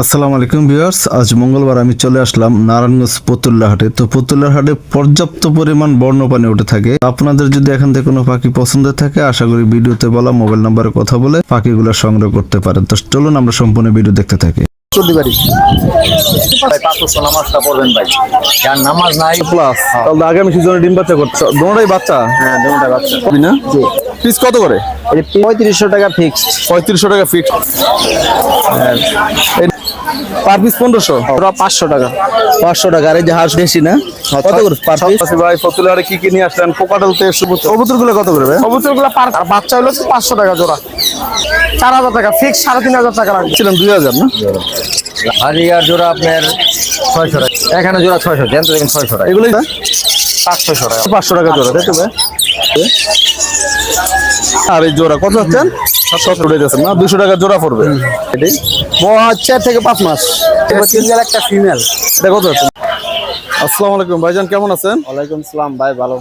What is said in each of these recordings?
আসসালামু আলাইকুম ভিউয়ার্স আজ মঙ্গলবার আমি চলে আসলাম নারায়ণগঞ্জ পতুল্লা হাটে। তো পতুল্লা হাটে পর্যাপ্ত পরিমাণ বর্ণপানি উঠে থাকে। আপনাদের যদি এখান থেকে কোনো পাখি পছন্দের থাকে আশা করি ভিডিওতে বলা মোবাইল নাম্বারে কথা বলে পাখিগুলো সংগ্রহ করতে পারেন। তো চলুন আমরা সম্পূর্ণ ভিডিও দেখতে থাকি। চলতে পারি নামাজটা পড়বেন ভাই। যার নামাজ নাই প্লাস তাহলে আগামী সিজনে ডিম বাচ্চা করছে দোনোটাই বাচ্চা? হ্যাঁ বাচ্চা। পিস কত করে? পঁয়ত্রিশশো টাকা ফিক্সড পঁয়ত্রিশশো টাকা ফিক্স পার পিস পনেরোশো? ওরা পাঁচশো টাকা। পাঁচশো টাকা। আর এই যে হাঁস দেশি না? কত করে পার পিস? ভাই পতুল্লা হাটে কি কি নিয়ে আসলেন? কোকাটাল তে কবুতরগুলো কত করে ভাই? কবুতরগুলো পার আর বাচ্চা হলো পাঁচশো টাকা জোড়া। চার হাজার টাকা ফিক্স সাড়ে তিন হাজার টাকা রাখবে ছিলাম দুই হাজার না? জোড়া আপনার ছয়শো টাকা। এখানে জোড়া ছয়শো দেখেন ছয়শো টাকা। এগুলো পাঁচশো টাকা। পাঁচশো টাকা জোড়া তাই তো ভাই? আর এই জোড়া কত হচ্ছেন না? দুশো টাকা জোড়া পড়বে। চার থেকে পাঁচ মাস। সিঙ্গেল একটা ফিমেল এটা কত? আসসালামু আলাইকুম ভাইজান কেমন আছেন? ওয়ালাইকুম সালাম ভাই ভালো।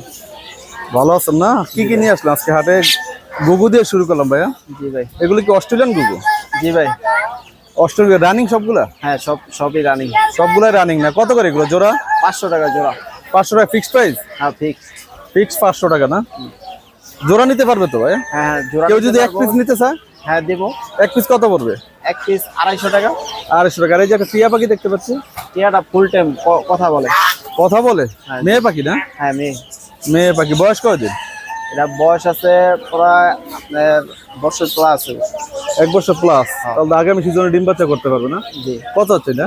ভালো আছেন না? কি কি নিয়ে আসলেন? আজকে হাটে গুগু দিয়ে শুরু করলাম ভাইয়া। জি ভাই। এগুলো কি অস্ট্রেলিয়ান গুগু জি ভাই। অস্ট্রেলিয়া রানিং সবগুলা? হ্যাঁ সব সবই রানিং সবগুলাই রানিং না? কত করে এগুলো? জোড়া? পাঁচশো টাকা জোড়া। পাঁচশো টাকা ফিক্সড প্রাইস হ্যাঁ ফিক্স ফিক্স পাঁচশো টাকা না? জোড়া নিতে পারবে তো ভাই হ্যাঁ হ্যাঁ জোড়া কেউ যদি এক পিস নিতে চায়? হ্যাঁ দেবো। এক পিস কত পড়বে? এক পিস আড়াইশো টাকা। আড়াইশো টাকা। আর এই যে একটা টিয়া পাখি দেখতে পাচ্ছি। টিয়াটা ফুল টাইম কথা বলে। কথা বলে? হ্যাঁ। মেয়ে পাখি না? হ্যাঁ মেয়ে। মেয়ে পাখি। বয়স কয়দিন? এটা বয়স আছে প্রায় আপনার বছর প্লাস আছে এক বছর প্লাস তাহলে আগামী সিজনে ডিম বাচ্চা করতে পারবে না? জি। কত হচ্ছে না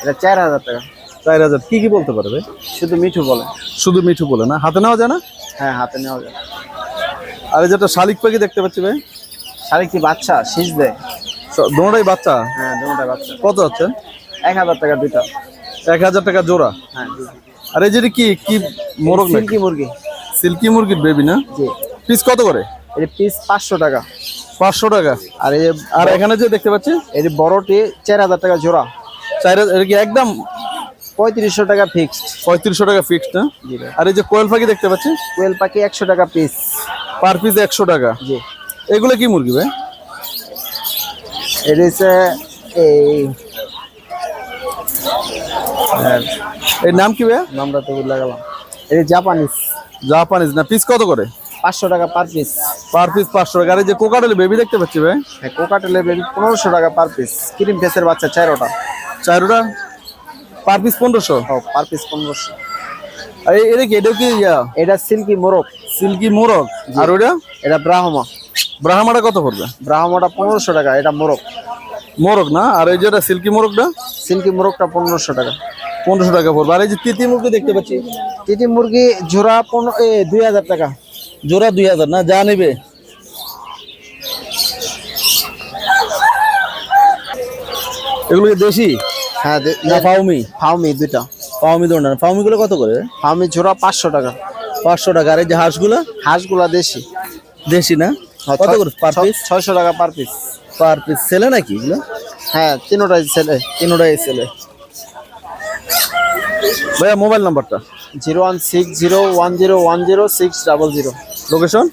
এটা চার হাজার টাকা। চার হাজার। কি কি বলতে পারবে? শুধু মিঠু বলে। শুধু মিঠু বলে না? হাতে নেওয়া যায় না? হ্যাঁ হাতে নেওয়া যায়। আর এই যেটা শালিক পাখি দেখতে পাচ্ছি ভাই। শাড়ি কি বাচ্চা? শীষ দেয়। দোনোটাই বাচ্চা? হ্যাঁ দুটা বাচ্চা। কত হচ্ছে এক হাজার টাকা দুইটা। এক হাজার টাকা জোড়া? হ্যাঁ আর এই যেটা কি কি মোরগ সিল্কি মুরগি। সিল্কি মুরগির বেবি না? জি। পিস কত করে? এটি পিস পাঁচশো টাকা। পাঁচশো টাকা। আর এই আর এখানে যে দেখতে পাচ্ছি? এটি বড়টি চার হাজার টাকা জোড়া। চার হাজার কি একদম পঁয়ত্রিশশো টাকা ফিক্সড পঁয়ত্রিশশো টাকা ফিক্সড না? আর এই যে কোয়েল পাখি দেখতে পাচ্ছি? কোয়েল পাখি একশো টাকা পিস পার পিস একশো টাকা। জি। এগুলো কি মুরগি ভাই? এটি হচ্ছে এই হ্যাঁ, এর নাম কি ভাই নামটা তো ভুলে গেলাম। এটি জাপানিজ জাপানিজ না পিস কত করে? পাঁচশো টাকা পার পিস পার পিস পাঁচশো টাকা। আর এই যে কোকাটেল বেবি দেখতে পাচ্ছি ভাই। হ্যাঁ কোকাটেলের বেবি পনেরোশো টাকা পার পিস ক্রিম ফেসের বাচ্চা চারোটা। চারোটা? পার পিস পনেরোশো? ও পার পিস পনেরোশো। আর এই- এটা কি এটা কি ইয়া? এটা সিল্কি মোরগ। সিল্কি মোরগ। আর ওটা এটা ব্রাহ্মা ব্রাহ্মাটা কত পড়বে? ব্রাহ্মাটা পনেরোশো টাকা এটা মোরগ। মোরগ না? আর এই যেটা সিল্কি মোরগটা? সিল্কি মোরগটা পনেরোশো টাকা। পনেরোশো টাকা পড়বে। আর এই যে তিতি মুরগি দেখতে পাচ্ছি? চিটি মুরগি জোড়া পনেরো দুই হাজার টাকা। জোড়া দুই হাজার না? যা নেবে। এগুলো কি দেশি? হ্যাঁ না ফাউমি? ফাউমি দুইটা। ফাউমি ধরনের ফাউমি গুলো কত করে? ফাউমি জোড়া পাঁচশো টাকা। পাঁচশো টাকা। আর এই যে হাঁসগুলো? হাঁসগুলা দেশি। দেশি না? কত করে পার পিস ছয়শো টাকা পার পিস পার পিস ছেলে নাকি এগুলো? হ্যাঁ তিনোটাই ছেলে তিনোটাই ছেলে ভাইয়া মোবাইল নাম্বারটা zero one six zero one zero one zero six double zero. Location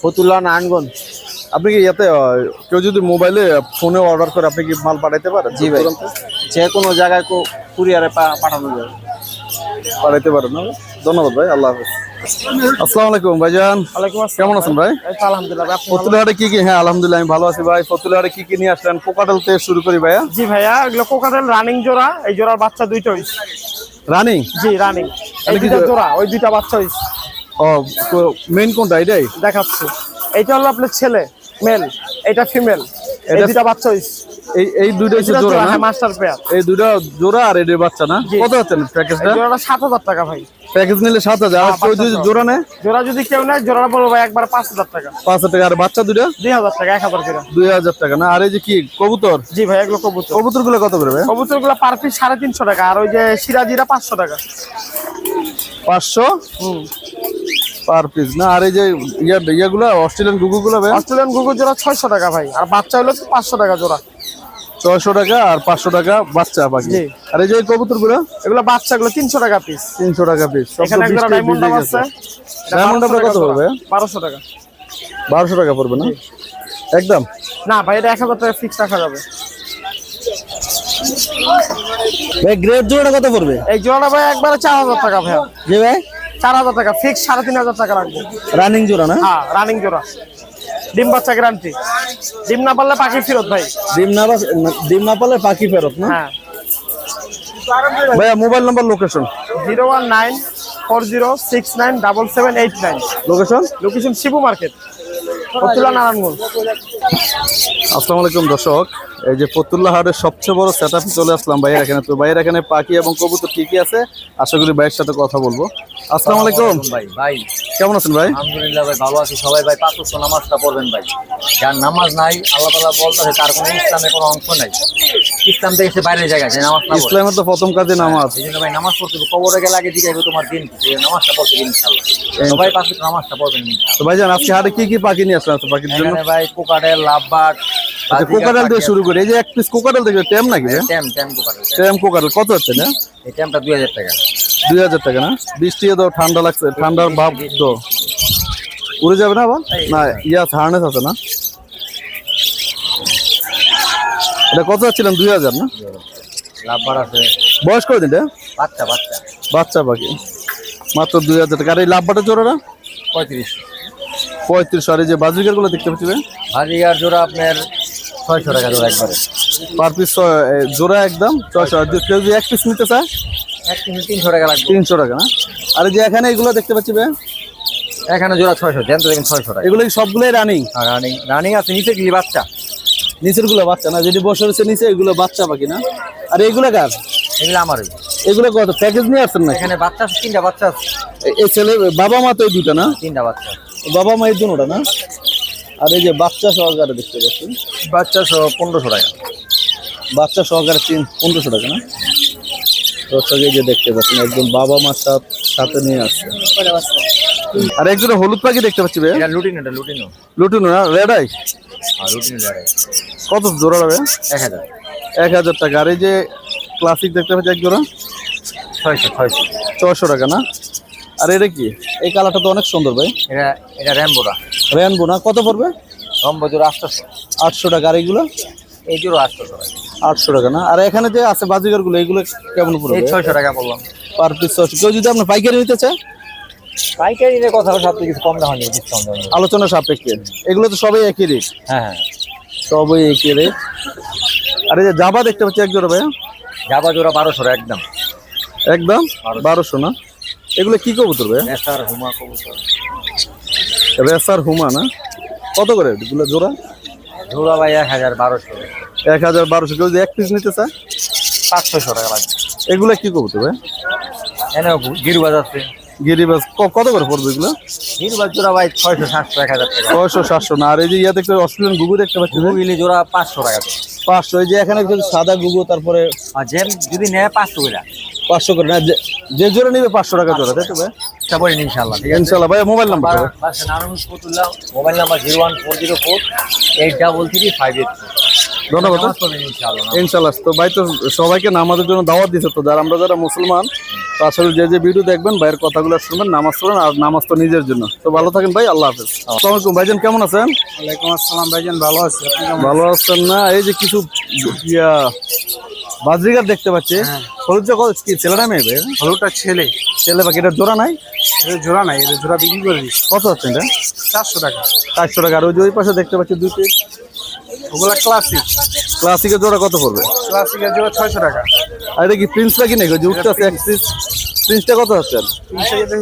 Fatullah Narayanganj. আপনি কি ইয়াতে কেউ যদি মোবাইলে ফোনে অর্ডার করে আপনি কি মাল পাঠাইতে পারেন? জি ভাই। যে কোনো জায়গায় কুরিয়ারে পাঠানো যাবে। পাঠাইতে পারেন ধন্যবাদ ভাই আল্লাহ হাফেজ। আসসালামু আলাইকুম ভাইজান। কেমন আছেন ভাই? আলহামদুলিল্লাহ? ফতুলহাটে কি কি হ্যাঁ আলহামদুলিল্লাহ আমি ভালো আছি ভাই। ফতুলহাটে কি কি নিয়ে আসলেন? কোকাটেল থেকে শুরু করি ভাইয়া। জি ভাইয়া এগুলো কোকাটেল রানিং জোড়া এই জোড়ার বাচ্চা দুইটা হইছে রানিং? জি রানিং। এই মানে দুইটা জোড়া? ওই দুইটা বাচ্চা হইছে ও মেইন কোনটা? এটাই? দেখাচ্ছি। এইটা হলো আপনার ছেলে মেল এটা ফিমেল এই দুইটা বাচ্চা হইছে এই এই দুইটা হচ্ছে জোড়া না? হ্যাঁ মাস্টার পেয়ার এই দুইটা জোড়া আর এদের বাচ্চা না? কত হচ্ছে প্যাকেজটা জোড়াটা সাত হাজার টাকা ভাই। প্যাকেজ নিলে সাত হাজার। আর হ্যাঁ, কেউ যদি জোড়া নেয়? জোড়া যদি কেউ নেয় জোড়াটা বলব ভাই একবার পাঁচ হাজার টাকা। পাঁচ হাজার টাকা। আর বাচ্চা দুইটা? দুই হাজার টাকা এক হাজার করে। দুই হাজার টাকা না? আর এই যে কি কবুতর? জি ভাই এগুলো কবুতর। কবুতরগুলো কত করে ভাই? কবুতরগুলো পার পিস সাড়ে তিনশো টাকা আর ওই যে সিরাজিরা পাঁচশো টাকা। পাঁচশো? হুম। পার পিস না? আর এই যে ইয়া ইয়াগুলো অস্ট্রেলিয়ান গুগু গুলো ভাই? অস্ট্রেলিয়ান গুগল জোড়া ছয়শো টাকা ভাই আর বাচ্চা হলো পাঁচশো টাকা জোড়া। ছয়শো টাকা আর পাঁচশো টাকা বাচ্চা জি। আর এই যে কবুতরগুলো এগুলো বাচ্চাগুলো তিনশো টাকা পিস তিনশো টাকা পিস ডায়মন্ড কত পড়বে? বারোশো টাকা। বারোশো টাকা পড়বে না? একদম? না ভাই এটা এক হাজার টাকা ফিক্স রাখা যাবে। ভাই গ্রেড জোড়াটা কত পড়বে? এই জোড়াটা ভাই একবারে চার হাজার টাকা ভাই জি ভাই। চার হাজার টাকা ফিক্স সাড়ে তিন হাজার টাকা রাখব। রানিং জোড়া না? হ্যাঁ রানিং জোড়া। ডিম বাচ্চা গ্যারান্টি ডিম না পারলে পাখি ফেরত ভাই। ডিম না ডিম না পারলে পাখি ফেরত না? হ্যাঁ। ভাইয়া mobile number location zero one nine four zero six nine double seven eight nine. Location location Shibu market Narayanganj. আসসালামু আলাইকুম দর্শক। এই যে ফতুল্লা হাটের সবচেয়ে বড় সেট চলে আসলাম ভাইয়ের এখানে। তো ভাইয়ের এখানে পাখি এবং কবুতর কি কি আছে? আশা করি ভাইয়ের সাথে কথা বলব। আসসালামু আলাইকুম। ভাই। ভাই কেমন আছেন ভাই? আলহামদুলিল্লাহ ভাই ভালো আছি। সবাই ভাই পাঁচ ওয়াক্ত নামাজটা পড়বেন ভাই। যার নামাজ নাই আল্লাহ তালা বলতেছে তার কোনো ইসলামে কোনো অংশ নাই। ইসলাম থেকে সে বাইরের জায়গায় যে নামাজ ইসলামের তো প্রথম কাজে নামাজ। এই জন্য ভাই নামাজ পড়তে। কবরে গেলে আগে জিজ্ঞাসা তোমার দিন। নামাজটা পড়তে দিন ইনশাল্লাহ সবাই পাঁচ নামাজটা পড়বেন তো ভাইজান আজকে হাটে কি কি পাখি নিয়ে আসলেন? পাখির জন্য? ভাই কোকাটেল আচ্ছা কোকারেল দিয়ে শুরু করি। এই যে এক পিস কোকারেল দেখবে টেম নাকি? ট্যাম ট্যাম কোকারেল কত হচ্ছে না এই ট্যামটা দুই হাজার টাকা। দুই হাজার টাকা না? বৃষ্টি তো ঠান্ডা লাগছে ঠান্ডার ভাব তো। উড়ে যাবে না আবার? না ইয়া হার্নেস আছে না? এটা কত যাচ্ছিলাম দুই হাজার না? লাভবার আছে। বয়স করে দিন বাচ্চা বাচ্চা। বাচ্চা পাখি মাত্র দুই হাজার টাকা। আর এই লাভবাটা জোড়াটা পঁয়ত্রিশ। পঁয়ত্রিশ আর এই যে বাজরিকারগুলো দেখতে পাচ্ছি ভাই। জোড়া আপনার ছয়শো টাকা জোড়া একবারে। পার পিস জোড়া একদম ছয়শো। আর কেউ যদি এক পিস নিতে চায়? এক কিলো তিনশো টাকা লাগবে। তিনশো টাকা না? আর যে এখানে এগুলো দেখতে পাচ্ছি ভাই? এখানে জোড়া ছয়শো জ্যান্ত দেখেন ছয়শো টাকা। এগুলো সবগুলোই রানিং আর রানিং রানিং আছে নিচে গিয়ে বাচ্চা? নিচেরগুলো বাচ্চা না যেটি বসে রয়েছে নিচে এগুলো বাচ্চা পাখি না? আর এগুলো কার? এগুলো আমার। এগুলো কত? প্যাকেজ নিয়ে আসছেন না এখানে বাচ্চা তিনটা বাচ্চা আছে। এই ছেলে বাবা মা তো এই দুটা না? তিনটা বাচ্চা বাবা মায়ের জন্য ওটা না? আর এই যে বাচ্চা সহকারে দেখতে পাচ্ছেন। বাচ্চা সহ পনেরোশো টাকা। বাচ্চা সহকারে তিন পনেরোশো টাকা না? দর্শক এই যে দেখতে পাচ্ছেন একজন বাবা মা সাথ- সাথে নিয়ে আসছে। আর একজন হলুদ পাখি দেখতে পাচ্ছি ভাই লুটিনো এটা লুটিনো। লুটুন না? রেড আই লড়াই কত জোড়া হবে এক হাজার। এক হাজার টাকা। আর এই যে ক্লাসিক দেখতে পাচ্ছি এক জোড়া? ছয়শো ছয়শো। ছশো টাকা না? আর এটা কি? এই কালারটা তো অনেক সুন্দর ভাই। এটা এটা র্যাম্বোরা রেনবো না? কত পড়বে? রম্বো জোড়া আটশোশো। আটশো টাকা। আর এইগুলো এই জোড়া আটশোশো টাকা। আটশো টাকা না? আর এখানে যে আছে বাজিগারগুলো এগুলো কেমন পড়বে? ছয়শো টাকা বললাম। পার পিস ছশো কেউ যদি আপনার পাইকারি নিতে চায়? পাইকারি নিলে কথা সব কিছু কম দাম হয়নি। আলোচনা সাপেক্ষে। এগুলো তো সবাই একই রেট হ্যাঁ হ্যাঁ। সবই একই রেট আর এই যে জাবা দেখতে পাচ্ছি এক জোড়া ভাইয়া। জাবা জোড়া বারোশো একদম। একদম? বারোশো না? এগুলো কি কবুতর ভাইয়া? নেসার হুমা কবুতর। রেসার হুমা না? কত করে? এগুলো জোড়া? জোড়া ভাই এক হাজার বারোশো। এক হাজার বারোশো। কেউ যদি এক পিস নিতে চায়? পাঁচশোশো টাকা লাগবে। এগুলো কি কবুতর ভাই এনে গিরুবাজ আছে। গিরিবাস ক- কত করে পড়বে এগুলো? গিরুবাজ জোড়া ভাই ছয়শো সাতশো এক হাজার ছয়শো সাতশো না। আর এই যে ইয়া দেখতে অস্ট্রেলিয়ান গুগু দেখতে পাচ্ছি ভাই, জোড়া পাঁচশো টাকা। পাঁচশো। এই যে এখানে সাদা গুগু তারপরে আর যদি নেয় পাঁচশো করে। পাঁচশো করে। না যে- যে জোড়া নিবে পাঁচশো টাকা জোরে তাই তো ভাই? ইনশাল্লাহ ঠিক আছে? ইনশাল্লাহ ভাই mobile number mobile number zero one four zero four eight double three five eight ধন্যবাদ। ইনশাল্লাহ তো ভাই তো সবাইকে নামাজের জন্য দাওয়াত দিছে তো যারা আমরা যারা মুসলমান তো আসলে যে যে ভিডিও দেখবেন ভাইয়ের কথাগুলো শুনবেন নামাজ পড়বেন আর নামাজ তো নিজের জন্য। তো ভালো থাকেন ভাই আল্লাহ হাফেজ। আসসালামু আলাইকুম ভাইজান কেমন আছেন? ওয়ালাইকুম আসসালাম ভাইজান ভালো আছি আপনি কেমন ভালো আছেন না? এই যে কিছু ইয়া বাজরিগার দেখতে পাচ্ছি। হলুদ যে কত- কি ছেলেটা মেয়ে হলুদটা ছেলে। ছেলে বাকি এটা জোড়া নাই? এটা জোড়া নাই এটা জোড়া বিক্রি করে দিচ্ছি। কত হচ্ছে এটা? চারশো টাকা। চারশো টাকা। আর ওই যে ওই পাশে দেখতে পাচ্ছি দুই পিস ওগুলা ক্লাসিক ক্লাসিকের জোড়া কত পড়বে? ক্লাসিকের জোড়া ছয়শো টাকা। আর এটা কি প্রিন্স নাকি নাকি? যে উঠতে আছে এক পিস প্রিন্সটা কত হচ্ছে?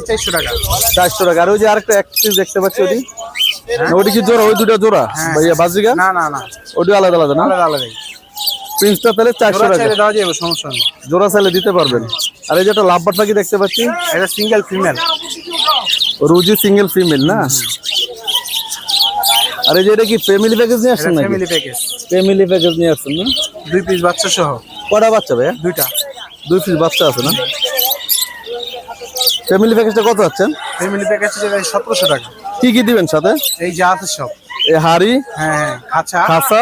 চারশো টাকা। চারশো টাকা। আর ওই যে আরেকটা এক পিস দেখতে পাচ্ছি ওটি। ওটি কি জোড়া? ওই দুটো জোড়া? ভাইয়া বাজরিগা না না না। ওটি আলাদা আলাদা না? আলাদা আলাদাই। প্রিন্সটা তাহলে চারশো টাকা। দেওয়া যাবে সমস্যা নেই। জোড়া চাইলে দিতে পারবেন। আর এই যে একটা লাভবার পাখি দেখতে পাচ্ছি? এটা সিঙ্গেল ফিমেল রুজি সিঙ্গেল ফিমেল না? আর এই যে এটা কি ফ্যামিলি প্যাকেজ নিয়ে আসছেন নাকি? ফ্যামিলি প্যাকেজ ফ্যামিলি প্যাকেজ নিয়ে আসছেন না? দুই পিস বাচ্চা সহ। কটা বাচ্চা ভাইয়া? দুইটা। দুই পিস বাচ্চা আছে না? ফ্যামিলি প্যাকেজটা কত আছেন ফ্যামিলি প্যাকেজ যেটা সতেরোশো টাকা। কি কি দিবেন সাথে? এই যা আছে সব। এই হাড়ি? হ্যাঁ হ্যাঁ খাঁচা। খাসা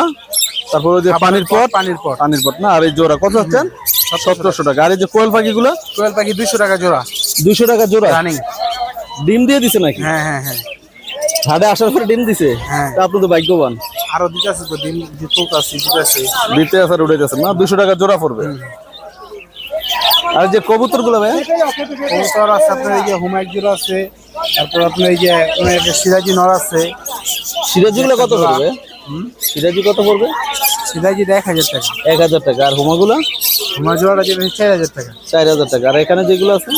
তারপর ওই যে পানির পট পানির পট। পানির পট না? আর এই জোড়া কত হচ্ছেন সতেরোশো টাকা। আর এই যে কোয়েল পাখিগুলো? কোয়েল পাখি দুইশো টাকা জোড়া। দুইশো টাকা জোড়া? রানিং। ডিম দিয়ে দিছে নাকি? হ্যাঁ হ্যাঁ হ্যাঁ। হাটে আসার পরে ডিম দিছে? হ্যাঁ। আপনি তো ভাগ্যবান। আরও দিতে আছে তো ডিম দিতে আছে দিতে আছে। দিতে আসার উঠে যাচ্ছে না দুশো টাকা জোড়া পড়বে। আর যে কবুতরগুলো ভাই? কবুতর আছে আপনার এই যে হুমায়ুন জোড়া আছে তারপর আপনার এই যে সিরাজি নর আছে। সিরাজি গুলো কত পড়বে? সিরাজি কত পড়বে? সিরাজি এক হাজার টাকা। এক হাজার টাকা। আর হুমাগুলো? জোড়াটা যেটা চার হাজার টাকা। চার হাজার টাকা। আর এখানে যেগুলো আছে?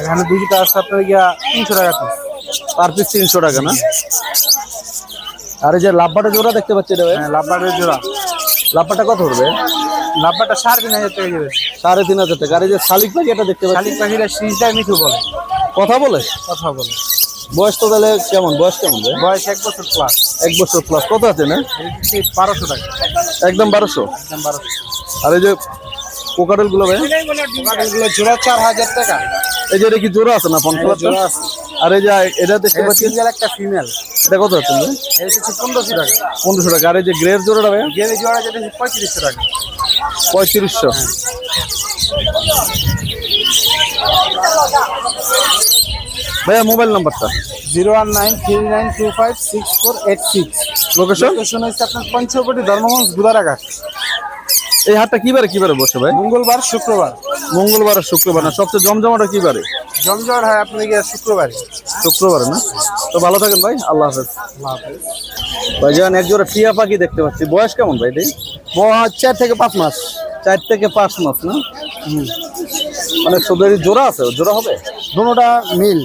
এখানে দুইটা আছে আপনার গিয়া তিনশো টাকা পার পিস তিনশো টাকা না? আর এই যে লাভবাটা জোড়া দেখতে পাচ্ছি এটা ভাই? হ্যাঁ জোড়া। লাভবাটা কত পড়বে? লাভবারটা সাড়ে তিন হাজার টাকা যাবে সাড়ে তিন হাজার টাকা। আর এই যে শালিক পাখি এটা দেখতে পাচ্ছি? শালিক পাখিরা সিজটাই মিঠু বলে। কথা বলে? কথা বলে। বয়স তো তাহলে কেমন? বয়স কেমন বয়স এক বছর প্লাস এক বছর প্লাস কত আছে না? বারোশো টাকা। একদম বারোশো? একদম বারোশো। আর এই যে কোকারেলগুলো ভাই জোড়া চার হাজার টাকা। এই যে এটা কি জোড়া আছে না ফোন জোড়া আছে। আর এই যে এটা দেখতে পাচ্ছি সিঙ্গেল একটা ফিমেল এটা কত আছে ভাই? এর হচ্ছে পনেরোশো টাকা। পনেরোশো টাকা। আর এই যে গ্রের জোড়াটা ভাই? গেলে জোড়া যেটা পঁয়ত্রিশশো টাকা। পঁয়ত্রিশশো। ভাইয়া মোবাইল নাম্বারটা? Zero one nine three nine two five six four eight six. Location location হচ্ছে আপনার পঞ্চবটি ধর্মগঞ্জ গুদারাঘাট। এই হাটটা কিবারে কিবারে বসে ভাই? মঙ্গলবার শুক্রবার। মঙ্গলবার আর শুক্রবার না সবচেয়ে জমজমাটা কিবারে? জমজট হয় আপনি গিয়ে শুক্রবার। শুক্রবারে না? তো ভালো থাকেন ভাই আল্লাহ হাফেজ। ভাই যান এক জোড়া টিয়া পাখি দেখতে পাচ্ছি। বয়স কেমন ভাই এটাই? চার থেকে পাঁচ মাস। চার থেকে পাঁচ মাস না? মানে এই জোড়া আছে জোড়া হবে? দুটা মিল।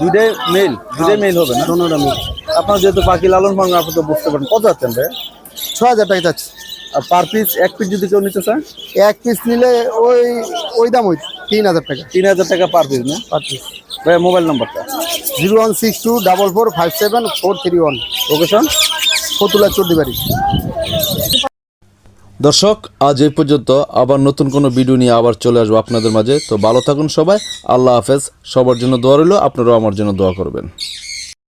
দুইটাই মেল দুইটাই মেল হবে না? দুটা মিল। আপনার যেহেতু পাখি লালন পালন আপনি তো বুঝতে পারেন কত আছেন ভাই? ছ হাজার টাকা যাচ্ছে। আর পার পিস এক পিস যদি কেউ নিতে চায়? এক পিস নিলে ওই ওই দাম ওই তিন হাজার টাকা। তিন হাজার টাকা পার পিস না? পার পিস ভাই মোবাইল নাম্বারটা zero one six two double four five seven four three one. Location Fatullah Chardibari দর্শক, আজ এই পর্যন্ত আবার নতুন কোনো ভিডিও নিয়ে আবার চলে আসব আপনাদের মাঝে। তো ভালো থাকুন সবাই, আল্লাহ হাফেজ। সবার জন্য দোয়া রইল, আপনারাও আমার জন্য দোয়া করবেন।